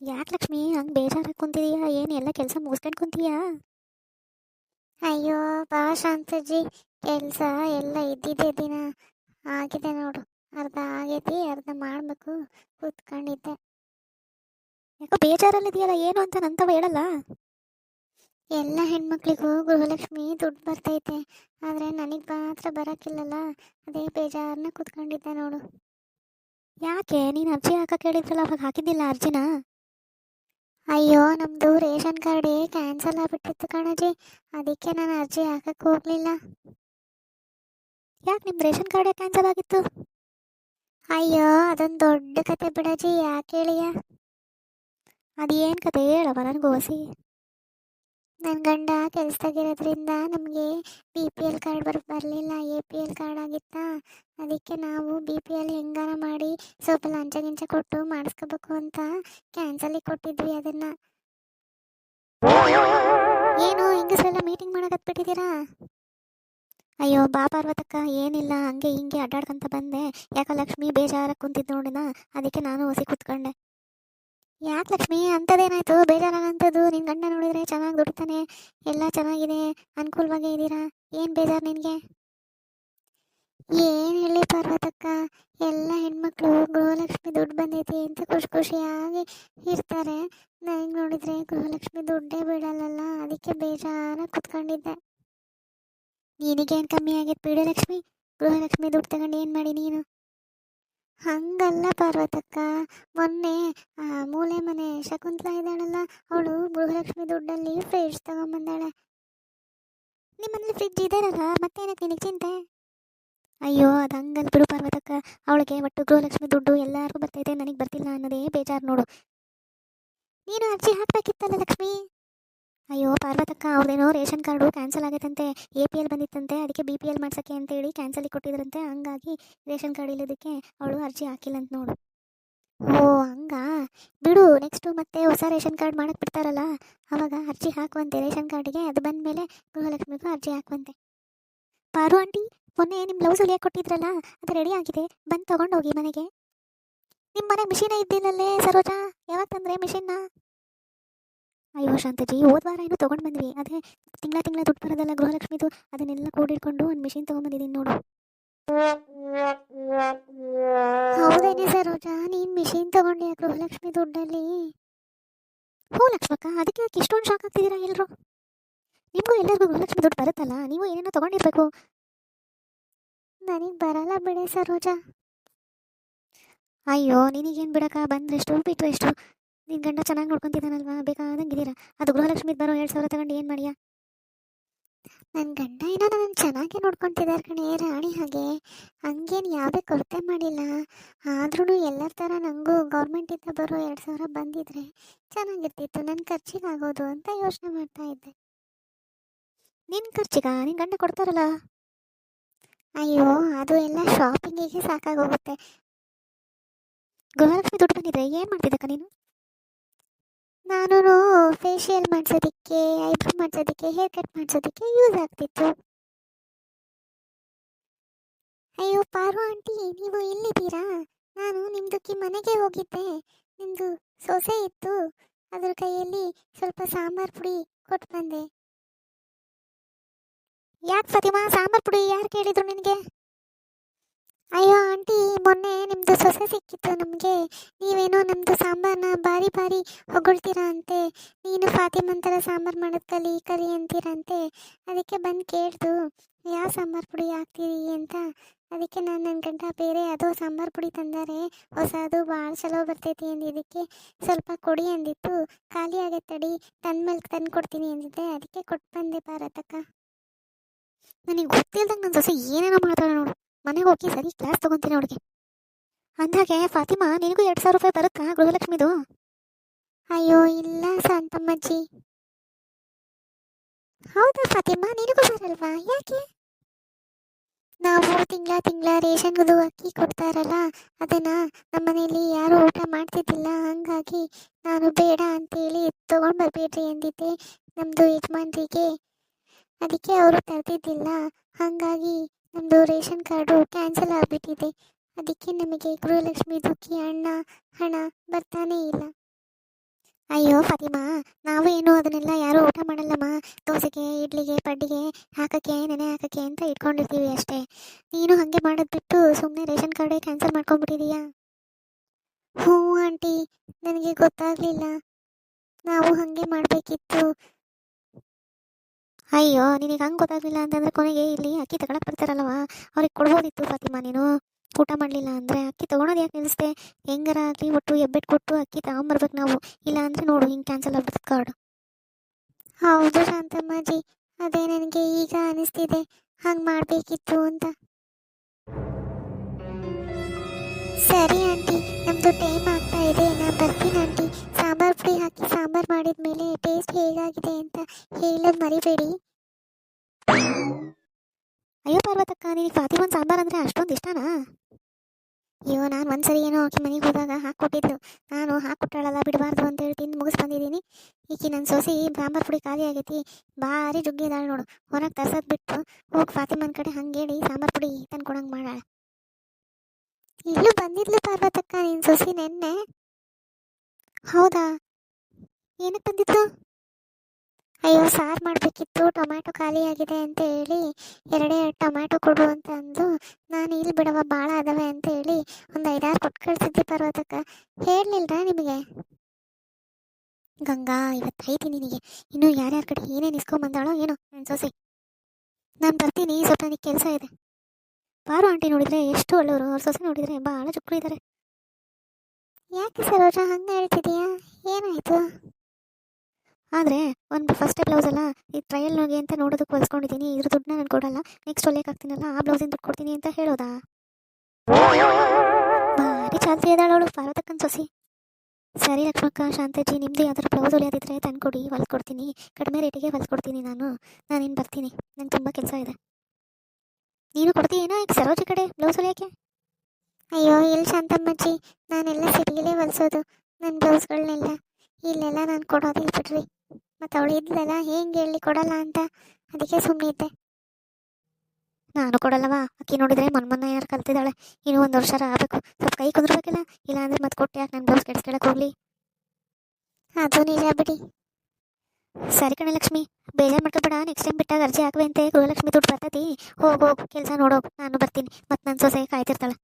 ಯಾಕೆ ಲಕ್ಷ್ಮಿ? ಹಂಗೆ ಬೇಜಾರಾಗಿ ಕುಂತಿದೀಯಾ? ಏನು ಎಲ್ಲ ಕೆಲಸ ಮುಗಿಸ್ಕೊಂಡು ಕುಂತೀಯಾ? ಅಯ್ಯೋ, ಬಾ ಶಾಂತಜ್ಜಿ. ಕೆಲಸ ಎಲ್ಲ ಇದ್ದಿದ್ದೆ ದಿನ. ಆಗಿದೆ ನೋಡು. ಅರ್ಧ ಆಗೈತಿ, ಅರ್ಧ ಮಾಡಬೇಕು. ಕೂತ್ಕೊಂಡಿದ್ದೆ. ಯಾಕೋ ಬೇಜಾರಲ್ಲಿದೆಯಲ್ಲ, ಏನು ಅಂತ ನಂತವ ಹೇಳಲ್ಲ? ಎಲ್ಲ ಹೆಣ್ಮಕ್ಳಿಗೂ ಗೃಹಲಕ್ಷ್ಮಿ ದುಡ್ಡು ಬರ್ತೈತೆ. ಆದರೆ ನನಗೆ ಮಾತ್ರ ಬರೋಕ್ಕಿಲ್ಲಲ್ಲ. ಅದೇ ಬೇಜಾರನ್ನ ಕೂತ್ಕೊಂಡಿದ್ದೆ ನೋಡು. ಯಾಕೆ? ನೀನು ಅರ್ಜಿ ಹಾಕಕ್ಕೆ ಹೇಳಿದ್ರಲ್ಲ, ಅವಾಗ ಹಾಕಿದ್ದಿಲ್ಲ ಅರ್ಜಿನ? ಅಯ್ಯೋ ನಮ್ಮದು ರೇಷನ್ ಕಾರ್ಡೇ ಕ್ಯಾನ್ಸಲ್ ಆಗಿಬಿಟ್ಟಿತ್ತು ಕಣಜ್ಜಿ ಅದಕ್ಕೆ ನಾನು ಅರ್ಜಿ ಹಾಕಕ್ಕೆ ಹೋಗಲಿಲ್ಲ. ಯಾಕೆ ನಿಮ್ಮ ರೇಷನ್ ಕಾರ್ಡೇ ಕ್ಯಾನ್ಸಲ್ ಆಗಿತ್ತು? ಅಯ್ಯೋ, ಅದೊಂದು ದೊಡ್ಡ ಕತೆ ಬಿಡಜ್ಜಿ ಯಾಕೆ ಹೇಳಿಯ? ಅದೇನು ಕತೆ ಹೇಳವ ಹೊಸಿ ನನ್ನ ಗಂಡ ಕೆಲಸದಾಗಿರೋದ್ರಿಂದ ನಮಗೆ ಬಿ ಪಿ ಎಲ್ ಕಾರ್ಡ್ ಬರ್, ಬರಲಿಲ್ಲ. ಎ ಪಿ ಎಲ್ ಕಾರ್ಡ್ ಆಗಿತ್ತಾ? ಅದಕ್ಕೆ ನಾವು ಬಿ ಪಿ ಎಲ್ ಹೆಂಗಾರ ಮಾಡಿ ಸ್ವಲ್ಪ ಲಂಚ ಗಿಂಚ ಕೊಟ್ಟು ಮಾಡಿಸ್ಕೋಬೇಕು ಅಂತ ಕ್ಯಾನ್ಸಲಿಗೆ ಕೊಟ್ಟಿದ್ವಿ ಅದನ್ನ. ಏನು ಹಿಂಗಸರೆಲ್ಲ ಮೀಟಿಂಗ್ ಮಾಡೋಕತ್ಬಿಟ್ಟಿದ್ದೀರಾ ಅಯ್ಯೋ, ಬಾ ಪಾರ್ವತಕ್ಕ, ಏನಿಲ್ಲ, ಹಂಗೆ ಹಿಂಗೆ ಅಡ್ಡಾಡ್ಕೊಂತ ಬಂದೆ. ಯಾಕ ಲಕ್ಷ್ಮಿ ಬೇಜಾರ ಕುಂತಿದ್ದು ನೋಡಿನ, ಅದಕ್ಕೆ ನಾನು ಹೊಸಿ ಕೂತ್ಕೊಂಡೆ. ಯಾಕೆ ಲಕ್ಷ್ಮಿ? ಅಂಥದ್ದೇನಾಯ್ತು ಬೇಜಾರಾಗಂಥದ್ದು ನಿನ್ನ ಗಂಡ ನೋಡಿದ್ರೆ ಚೆನ್ನಾಗಿ ದುಡಿತಾನೆ. ಎಲ್ಲ ಚೆನ್ನಾಗಿದೆ. ಅನುಕೂಲವಾಗೇ ಇದ್ದೀರಾ? ಏನು ಬೇಜಾರು ನಿನಗೆ? ಏನು ಹೇಳಿ ಪರ್ವತಕ್ಕ? ಎಲ್ಲ ಹೆಣ್ಮಕ್ಳು ಗೃಹಲಕ್ಷ್ಮಿ ದುಡ್ಡು ಬಂದೈತಿ ಅಂತ ಖುಷಿ ಖುಷಿಯಾಗಿ ಇರ್ತಾರೆ. ನನಗೆ ನೋಡಿದ್ರೆ ಗೃಹಲಕ್ಷ್ಮಿ ದುಡ್ಡೇ ಬಿಡಲ್ಲಲ್ಲ ಅದಕ್ಕೆ ಬೇಜಾರಾಗಿ ಕುತ್ಕೊಂಡಿದ್ದೆ. ನಿನಗೇನು ಕಮ್ಮಿ ಆಗೈತೆ ಬಿಡು ಲಕ್ಷ್ಮಿ. ಗೃಹಲಕ್ಷ್ಮಿ ದುಡ್ಡು ತಗೊಂಡು ಏನು ಮಾಡಿ ನೀನು? ಹಂಗಲ್ಲ ಪಾರ್ವತಕ್ಕ. ಮೊನ್ನೆ, ಆ, ಮೂಲೆ ಮನೆ ಶಕುಂತಲಾ ಇದ್ದಾಳಲ್ಲ, ಅವಳು ಗೃಹಲಕ್ಷ್ಮಿ ದುಡ್ಡಲ್ಲಿ ಫ್ರಿಡ್ಜ್ ತಗೊಂಬಂದಾಳೆ. ನಿಮ್ಮನೇಲಿ ಫ್ರಿಡ್ಜ್ ಇದಾರಲ್ಲ, ಮತ್ತೇನಕ್ಕೆ ನಿನಗೆ ಚಿಂತೆ? ಅಯ್ಯೋ, ಅದು ಹಂಗಲ್ಲ ಬಿಡು ಪಾರ್ವತಕ್ಕ. ಅವಳಿಗೆ ಒಟ್ಟು ಗೃಹಲಕ್ಷ್ಮಿ ದುಡ್ಡು ಎಲ್ಲರಿಗೂ ಬರ್ತೈತೆ ನನಗೆ ಬರ್ತಿಲ್ಲ ಅನ್ನೋದೇ ಬೇಜಾರು ನೋಡು. ನೀನು ಅರ್ಜಿ ಹಾಕ್ಬೇಕಿತ್ತಲ್ಲ ಲಕ್ಷ್ಮಿ? ಅಯ್ಯೋ, ಪಾರ್ವತಕ್ಕ ಅವ್ರದೇನೋ ರೇಷನ್ ಕಾರ್ಡು ಕ್ಯಾನ್ಸಲ್ ಆಗೈತಂತೆ ಎ ಪಿ ಎಲ್ ಬಂದಿತ್ತಂತೆ, ಅದಕ್ಕೆ ಬಿ ಪಿ ಎಲ್ ಮಾಡ್ಸೋಕ್ಕೆ ಅಂತೇಳಿ ಕ್ಯಾನ್ಸಲಿಗೆ ಕೊಟ್ಟಿದ್ರಂತೆ. ಹಂಗಾಗಿ ರೇಷನ್ ಕಾರ್ಡ್ ಇಲ್ಲದಕ್ಕೆ ಅವಳು ಅರ್ಜಿ ಹಾಕಿಲ್ಲ ಅಂತ ನೋಡು. ಓ, ಹಂಗಾ? ಬಿಡು ನೆಕ್ಸ್ಟು ಮತ್ತೆ ಹೊಸ ರೇಷನ್ ಕಾರ್ಡ್ ಮಾಡಕ್ಕೆ ಬಿಡ್ತಾರಲ್ಲ, ಅವಾಗ ಅರ್ಜಿ ಹಾಕುವಂತೆ ರೇಷನ್ ಕಾರ್ಡಿಗೆ. ಅದು ಬಂದ ಮೇಲೆ ಗೃಹಲಕ್ಷ್ಮಿಗೂ ಅರ್ಜಿ ಹಾಕುವಂತೆ. ಪಾರು ಆಂಟಿ, ಮೊನ್ನೆ ನಿಮ್ಮ ಬ್ಲೌಸ್ ಹೊಲಿಯಾಗಿ ಕೊಟ್ಟಿದ್ರಲ್ಲ, ಅದು ರೆಡಿ ಆಗಿದೆ. ಬಂದು ತೊಗೊಂಡೋಗಿ ಮನೆಗೆ. ನಿಮ್ಮ ಮನೆ ಮಿಷಿನೇ ಇದ್ದಿಲ್ಲಲ್ಲೇ, ಸರೋಜಾ? ಯಾವಾಗ ತಂದ್ರೆ ಮಿಷಿನ್ನ ಅಯ್ಯೋ ಶಾಂತಜಿ, ಹೋದ ವಾರ ಏನೋ ತೊಗೊಂಡು ಬಂದ್ವಿ. ಅದೇ ತಿಂಗಳ ತಿಂಗಳ ದುಡ್ಡು ಬರೋದಲ್ಲ ಗೃಹಲಕ್ಷ್ಮಿದು, ಅದನ್ನೆಲ್ಲ ಕೂಡಿಡ್ಕೊಂಡು ಒಂದು ಮಿಷಿನ್ ತೊಗೊಂಬಂದಿದ್ದೀನಿ ನೋಡು. ಹೌದೇನೆ ಸರೋಜಾ, ನೀನು ಮಿಷಿನ್ ತಗೊಂಡೆ ಗೃಹಲಕ್ಷ್ಮಿ ದುಡ್ಡಲ್ಲಿ? ಹ್ಞೂ ಲಕ್ಷ್ಮಕ್ಕ, ಅದಕ್ಕೆ ಯಾಕೆ ಇಷ್ಟೊಂದು ಶಾಕ್ ಆಗ್ತಿದ್ದೀರಾ ಎಲ್ಲರೂ ನಿಮಗೂ ಎಲ್ಲರಿಗೂ ಗೃಹಲಕ್ಷ್ಮಿ ದುಡ್ಡು ಬರುತ್ತಲ್ಲ, ನೀವು ಏನೇನೋ ತೊಗೊಂಡಿರ್ಬೇಕು. ನನಗೆ ಬರಲ್ಲ ಬಿಡೆ ಸರೋಜಾ. ಅಯ್ಯೋ, ನಿನಗೇನು ಬಿಡಕ್ಕ? ಬಂದ್ರೆಷ್ಟು ಬಿಟ್ಟು ಎಷ್ಟು? ನಿನ್ನ ಗಂಡ ಚೆನ್ನಾಗಿ ನೋಡ್ಕೊಂತಿದ್ದಾನಲ್ವಾ ಬೇಕಾದಂಗಿದ್ದೀರಾ ಅದು ಗೃಹಲಕ್ಷ್ಮಿ ಬರೋ ಎರಡು ಸಾವಿರ ತಗೊಂಡು ಏನು ಮಾಡಿಯಾ? ನನ್ನ ಗಂಡ ಏನೋ ನನ್ನ ಚೆನ್ನಾಗಿ ನೋಡ್ಕೊತಿದ್ದಾರೆ ಕಣೇ, ರಾಣಿ ಹಾಗೆ. ಹಂಗೇನು ಯಾವುದೇ ಕೊರತೆ ಮಾಡಿಲ್ಲ. ಆದ್ರೂ ಎಲ್ಲರ ಥರ ನನಗೂ ಗೌರ್ಮೆಂಟಿಂದ ಬರೋ ಎರಡು ಸಾವಿರ ಬಂದಿದ್ರೆ ಚೆನ್ನಾಗಿರ್ತಿತ್ತು. ನನ್ನ ಖರ್ಚಿಗೆ ಆಗೋದು ಅಂತ ಯೋಚನೆ ಮಾಡ್ತಾ ಇದ್ದೆ. ನಿನ್ನ ಖರ್ಚಿಗ? ನಿನ್ನ ಗಂಡ ಕೊಡ್ತಾರಲ್ಲ. ಅಯ್ಯೋ, ಅದು ಎಲ್ಲ ಶಾಪಿಂಗಿಗೆ ಸಾಕಾಗೋಗುತ್ತೆ ಗೃಹಲಕ್ಷ್ಮಿ ದುಡ್ಡು ಬಂದಿದ್ರೆ ಏನು ಮಾಡ್ತಿದ್ದಕ್ಕ ನೀನು? ನಾನು ಫೇಶಿಯಲ್ ಮಾಡಿಸೋದಕ್ಕೆ ಐಬ್ರೋ ಮಾಡಿಸೋದಕ್ಕೆ ಹೇರ್ ಕಟ್ ಮಾಡಿಸೋದಕ್ಕೆ ಯೂಸ್ ಆಗ್ತಿತ್ತು. ಅಯ್ಯೋ ಪಾರು ಆಂಟಿ, ನೀವು ಇಲ್ಲಿದ್ದೀರಾ? ನಾನು ನಿಮ್ದಕ್ಕೆ ಮನೆಗೆ ಹೋಗಿದ್ದೆ. ನಿಮ್ಮದು ಸೊಸೆ ಇತ್ತು. ಅದ್ರ ಕೈಯಲ್ಲಿ ಸ್ವಲ್ಪ ಸಾಂಬಾರ್ ಪುಡಿ ಕೊಟ್ಟು ಬಂದೆ. ಯಾಕೆ ಫತಿಮಾ, ಸಾಂಬಾರ್ ಪುಡಿ ಯಾರು ಕೇಳಿದ್ರು ನಿನಗೆ? ಅಯ್ಯೋ ಆಂಟಿ, ಮೊನ್ನೆ ನಿಮ್ಮದು ಸೊಸೆ ಸಿಕ್ಕಿತ್ತು ನಮಗೆ. ನೀವೇನೋ ನಮ್ಮದು ಸಾಂಬಾರನ್ನ ಬಾರಿ ಬಾರಿ ಹೊಗಳ್ತೀರಾ ಅಂತೆ. ನೀನು ಫಾತಿಮಂತರ ಸಾಂಬಾರು ಮಾಡೋದು ಕಲಿ ಕಲಿ ಅಂತೀರಂತೆ ಅದಕ್ಕೆ ಬಂದು ಕೇಳ್ದು ಯಾವ ಸಾಂಬಾರು ಪುಡಿ ಹಾಕ್ತೀರಿ ಅಂತ? ಅದಕ್ಕೆ ನಾನು ನನ್ನ ಗಂಡ ಬೇರೆ ಯಾವುದೋ ಸಾಂಬಾರು ಪುಡಿ ತಂದಾರೆ. ಹೊಸದು ಭಾಳ ಚಲೋ ಬರ್ತೈತಿ ಅಂದಿದ್ದಕ್ಕೆ ಸ್ವಲ್ಪ ಕೊಡಿ ಅಂದಿತ್ತು. ಖಾಲಿ ಆಗತ್ತಡಿ ತಡಿ ತಂದ್ಮೇಲೆ ತಂದು ಕೊಡ್ತೀನಿ ಅಂದಿದ್ದೆ. ಅದಕ್ಕೆ ಕೊಟ್ಟು ಬಂದೆ ಭಾರತಕ್ಕ ನನಗೆ ಗೊತ್ತಿಲ್ದಂಗೆ ನನ್ನ ಸೊಸೆ ಏನೇನೋ ಮಾಡ್ತಾಳೆ ನೋಡು. ಮನೆಗೆ ಹೋಗಿ ಸರಿ ಕ್ಲಾಸ್ ತೊಗೊತೀನಿ ಅವಳಿಗೆ. ಅಂದಾಗೆ ಫಾತಿಮಾ, ನಿನಗೂ ಎರಡು ಸಾವಿರ ರೂಪಾಯಿ ಬರುತ್ತಾ ಗೃಹಲಕ್ಷ್ಮಿದು? ಅಯ್ಯೋ, ಇಲ್ಲ ಶಾಂತಮ್ಮಜ್ಜಿ. ಹೌದಾ ಫಾತಿಮಾ, ನಿನಗೂ ಬರಲ್ವಾ? ಯಾಕೆ? ನಾವು ತಿಂಗಳ ತಿಂಗಳ ರೇಷನ್ಗದು ಅಕ್ಕಿ ಕೊಡ್ತಾರಲ್ಲ, ಅದನ್ನ ನಮ್ಮನೇಲಿ ಯಾರು ಊಟ ಮಾಡ್ತಿದ್ದಿಲ್ಲ, ಹಾಗಾಗಿ ನಾನು ಬೇಡ ಅಂತೇಳಿ ತಗೊಂಡು ಬರ್ಬೇಡ್ರಿ ಅಂದಿದ್ದೆ ನಮ್ಮದು ಯಜಮಾನ್ರಿಗೆ. ಅದಕ್ಕೆ ಅವರು ತರ್ತಿದ್ದಿಲ್ಲ ಹಾಗಾಗಿ ನಮ್ಮದು ರೇಷನ್ ಕಾರ್ಡು ಕ್ಯಾನ್ಸಲ್ ಆಗಿಬಿಟ್ಟಿದೆ. ಅದಕ್ಕೆ ನಮಗೆ ಗೃಹಲಕ್ಷ್ಮಿ ದುಃಖಿ ಅಣ್ಣ, ಹಣ ಬರ್ತಾನೇ ಇಲ್ಲ. ಅಯ್ಯೋ ಫತಿಮಾ, ನಾವು ಏನು ಅದನ್ನೆಲ್ಲ ಯಾರೂ ಊಟ ಮಾಡಲ್ಲಮ್ಮ. ದೋಸೆಗೆ, ಇಡ್ಲಿಗೆ, ಪಡ್ಡಿಗೆ ಹಾಕಕ್ಕೆ, ನೆನೆ ಹಾಕಕ್ಕೆ ಅಂತ ಇಟ್ಕೊಂಡಿರ್ತೀವಿ ಅಷ್ಟೇ. ನೀನು ಹಾಗೆ ಮಾಡೋದು ಬಿಟ್ಟು ಸುಮ್ಮನೆ ರೇಷನ್ ಕಾರ್ಡೇ ಕ್ಯಾನ್ಸಲ್ ಮಾಡ್ಕೊಂಡ್ಬಿಟ್ಟಿದೀಯಾ? ಹ್ಞೂ ಆಂಟಿ, ನನಗೆ ಗೊತ್ತಾಗಲಿಲ್ಲ. ನಾವು ಹಾಗೆ ಮಾಡಬೇಕಿತ್ತು. ಅಯ್ಯೋ, ನಿನಗೆ ಹಂಗೆ ಗೊತ್ತಾಗಲಿಲ್ಲ ಅಂತಂದ್ರೆ ಕೊನೆಗೆ ಇಲ್ಲಿ ಅಕ್ಕಿ ತಗೊಳಕ್ ಬರ್ತಾರಲ್ವ? ಅವ್ರಿಗೆ ಕೊಡ್ಬೋದಿತ್ತು ಫಾತಿಮಾ ನೀನು. ಊಟ ಮಾಡಲಿಲ್ಲ ಅಂದರೆ ಅಕ್ಕಿ ತೊಗೊಳೋದು ಯಾಕೆ ನಿಲ್ಲಿಸ್ದೆ ಹೆಂಗಾರ ಆಗಲಿ ಒಟ್ಟು ಎಬ್ಬೆಟ್ಟು ಕೊಟ್ಟು ಅಕ್ಕಿ ತಗೊಂಬರ್ಬೇಕು ನಾವು. ಇಲ್ಲ ಅಂದರೆ ನೋಡು, ಹಿಂಗೆ ಕ್ಯಾನ್ಸಲ್ ಆಗ್ಬಿಡ್ತು ಕಾರ್ಡ್ ಹೌದು ಶಾಂತಮ್ಮಾಜಿ, ಅದೇ ನನಗೆ ಈಗ ಅನಿಸ್ತಿದೆ. ಹಂಗೆ ಮಾಡಬೇಕಿತ್ತು ಅಂತ. ಸರಿ ಆಂಟಿ ನಮ್ಮದು ಟೈಮ್ ಆಗ್ತಾ ಇದೆ. ನಾನು ಬರ್ತೀನಿ ಆಂಟಿ. ಸಾಂಬಾರ್ ಪುಡಿ ಹಾಕಿ ಸಾಂಬಾರ್ ಮಾಡಿದ ಮೇಲೆ ಟೇಸ್ಟ್ ಹೇಗಾಗಿದೆ ಅಂತ ಹೇಳೋದು ಮರಿಬೇಡಿ. ಅಯ್ಯೋ ಪಾರ್ವತಕ್ಕ, ನಿನಗೆ ಫಾತಿಮನ್ ಸಾಂಬಾರ್ ಅಂದರೆ ಅಷ್ಟೊಂದು ಇಷ್ಟನಾ? ಅಯ್ಯೋ, ನಾನು ಒಂದ್ಸರಿ ಏನೋ ಆಕೆ ಮನೆಗೆ ಹೋದಾಗ ಹಾಕ್ಕೊಟ್ಟಿದ್ಲು ನಾನು ಹಾಕ್ಕೊಟ್ಟಾಳಲ್ಲ, ಬಿಡಬಾರ್ದು ಅಂತೇಳಿ ತಿಂದು ಮುಗಿಸ್ ಬಂದಿದ್ದೀನಿ. ಈಕೆ ನನ್ನ ಸೊಸಿ ಸಾಂಬಾರ್ ಪುಡಿ ಖಾಲಿ ಆಗೈತಿ, ಭಾರಿ ಜುಗ್ಗಿ ಇದಾಳೆ ನೋಡು. ಹೊರಗೆ ತರ್ಸೋದು ಬಿಟ್ಟು ಹೋಗಿ ಫಾತಿಮನ್ ಕಡೆ ಹಂಗೆ ಹೇಳಿ ಸಾಂಬಾರ್ ಪುಡಿ ತಂದು ಕೊಡಂಗೆ ಮಾಡಾಳೆ ಇಲ್ಲೂ ಬಂದಿದ್ಲು ಪಾರ್ವತಕ್ಕ ನಿನ್ನ ಸೊಸಿ ನೆನ್ನೆ. ಹೌದಾ? ಏನಕ್ಕೆ ಬಂದಿತ್ತು ಅಯ್ಯೋ, ಸಾರು ಮಾಡಬೇಕಿತ್ತು, ಟೊಮ್ಯಾಟೊ ಖಾಲಿಯಾಗಿದೆ ಅಂತ ಹೇಳಿ, ಎರಡೇ ಟೊಮ್ಯಾಟೊ ಕೊಡು ಅಂತ ಅಂದು, ನಾನು ಇಲ್ಲಿ ಬಿಡವ ಭಾಳ ಅದಾವೆ ಅಂತ ಹೇಳಿ, ಒಂದು ಐದಾರು ಕೊಟ್ಟು ಕಳಿಸಿದ್ದೆ ಪರ್ವತಕ್ಕ. ಹೇಳಲಿಲ್ಲ ನಿಮಗೆ? ಗಂಗಾ ಇವತ್ತು ಐತಿ ನಿನಗೆ. ಇನ್ನೂ ಯಾರ್ಯಾರ ಕಡೆ ಏನೇನು ಇಸ್ಕೊಂಬಂದಾಳೋ ಏನೋ ನನ್ನ ಸೊಸೆ. ನಾನು ಬರ್ತೀನಿ, ಸ್ವಲ್ಪ ನನಗೆ ಕೆಲಸ ಇದೆ. ಬಾರು ಆಂಟಿ ನೋಡಿದರೆ, ಎಷ್ಟು ಒಳ್ಳೆಯವರು. ಅವ್ರ ಸೊಸೆ ನೋಡಿದರೆ ಭಾಳ ಚುಕ್ಕು ಇದ್ದಾರೆ ಯಾಕೆ ಸರೋಜ ಹಂಗೆ ಹೇಳ್ತಿದೀಯಾ? ಏನಾಯಿತು? ಆದರೆ ಒಂದು ಫಸ್ಟ್ ಬ್ಲೌಸ್ ಅಲ್ಲ, ಈ ಟ್ರಯಲ್ ನೋಡಿ ಅಂತ ನೋಡೋದಕ್ಕೆ ಹೊಲ್ಸ್ಕೊಂಡಿದ್ದೀನಿ ಇದ್ರ ದುಡ್ಡನ್ನ ನಾನು ಕೊಡಲ್ಲ ನೆಕ್ಸ್ಟ್ ಹೊಲಿಯಕ್ಕೆ ಹಾಕ್ತೀನಲ್ಲ, ಆ ಬ್ಲೌಸಿನ ದುಡ್ಡು ಕೊಡ್ತೀನಿ ಅಂತ ಹೇಳೋದಾ? ಭಾರಿ ಚಾಲ್ತಿ ಇದ್ದಾಳೆ ಅವಳು, ಪಾರ್ವತಕ್ಕನ ಸೊಸಿ. ಸರಿ ಲಕ್ಷ್ಮಕ್ಕ, ಶಾಂತಜಿ ನಿಮ್ಮದು ಯಾವ್ದಾದ್ರು ಬ್ಲೌಸ್ ಹೊಲಿಯೋದಿದ್ರೆ ತಂದುಕೊಡಿ, ಹೊಲ್ಸ್ಕೊಡ್ತೀನಿ. ಕಡಿಮೆ ರೇಟಿಗೆ ಹೊಲ್ಸ್ಕೊಡ್ತೀನಿ ನಾನು. ನಾನೇನು ಬರ್ತೀನಿ. ನಂಗೆ ತುಂಬ ಕೆಲಸ ಇದೆ. ನೀನು ಕೊಡ್ತೀಯೇನೋ ಈಗ ಸರೋಜಿ ಕಡೆ ಬ್ಲೌಸ್ ಹೊಲಿಯೋಕ್ಕೆ? ಅಯ್ಯೋ ಇಲ್ಲಿ ಶಾಂತಮ್ಮಜ್ಜಿ ನಾನೆಲ್ಲ ಸಿಟಿಲೇ ಹೊಲಿಸೋದು ನನ್ನ ಬ್ಲೌಸ್ಗಳನ್ನೆಲ್ಲ ಇಲ್ಲೆಲ್ಲ ನಾನು ಕೊಡೋದಿಲ್ಲ ಬಿಡ್ರಿ ಮತ್ತು ಅವಳು ಇದ್ಲಲ್ಲ ಹೆಂಗೆ ಹೇಳಿ ಕೊಡಲ್ಲ ಅಂತ ಅದಕ್ಕೆ ಸುಮ್ಮನೆ ಇದ್ದೆ. ನಾನು ಕೊಡಲ್ಲವಾ? ಅಕ್ಕಿ ನೋಡಿದ್ರೆ ಮೊನ್ಮೊನ್ನ ಯಾರು ಕಲ್ತಿದ್ದಾಳೆ? ಇನ್ನೂ ಒಂದು ವರ್ಷ ಆಗಬೇಕು. ಸ್ವಲ್ಪ ಕೈ ಕುದುರ್ಬೇಕಿಲ್ಲ? ಇಲ್ಲ ಅಂದ್ರೆ ಮತ್ತೆ ಕೊಟ್ಟೆ ಯಾಕೆ ನನ್ನ ಬ್ಲೌಸ್ ಕೆಡ್ಸ್ಕೊಳಕ್ಕೆ ಹೋಗ್ಲಿ? ಅದು ನಿಜ ಬಿಡಿ. ಸರಿ ಕಣಲಕ್ಷ್ಮಿ ಬೇಜಾರು ಮಾಡ್ಕೊಬೇಡ ನೆಕ್ಸ್ಟ್ ಟೈಮ್ ಬಿಟ್ಟಾಗ ಅರ್ಜಿ ಹಾಕುವೆ ಅಂತ. ಗೃಹಲಕ್ಷ್ಮಿ ದುಡ್ಡು ಬರ್ತೈತಿ. ಹೋಗಿ ಹೋಗು. ಕೆಲಸ ನೋಡೋಗು ನಾನು ಬರ್ತೀನಿ. ಮತ್ತು ನನ್ನ ಸೊಸೆ ಕಾಯ್ತಿರ್ತಾಳೆ.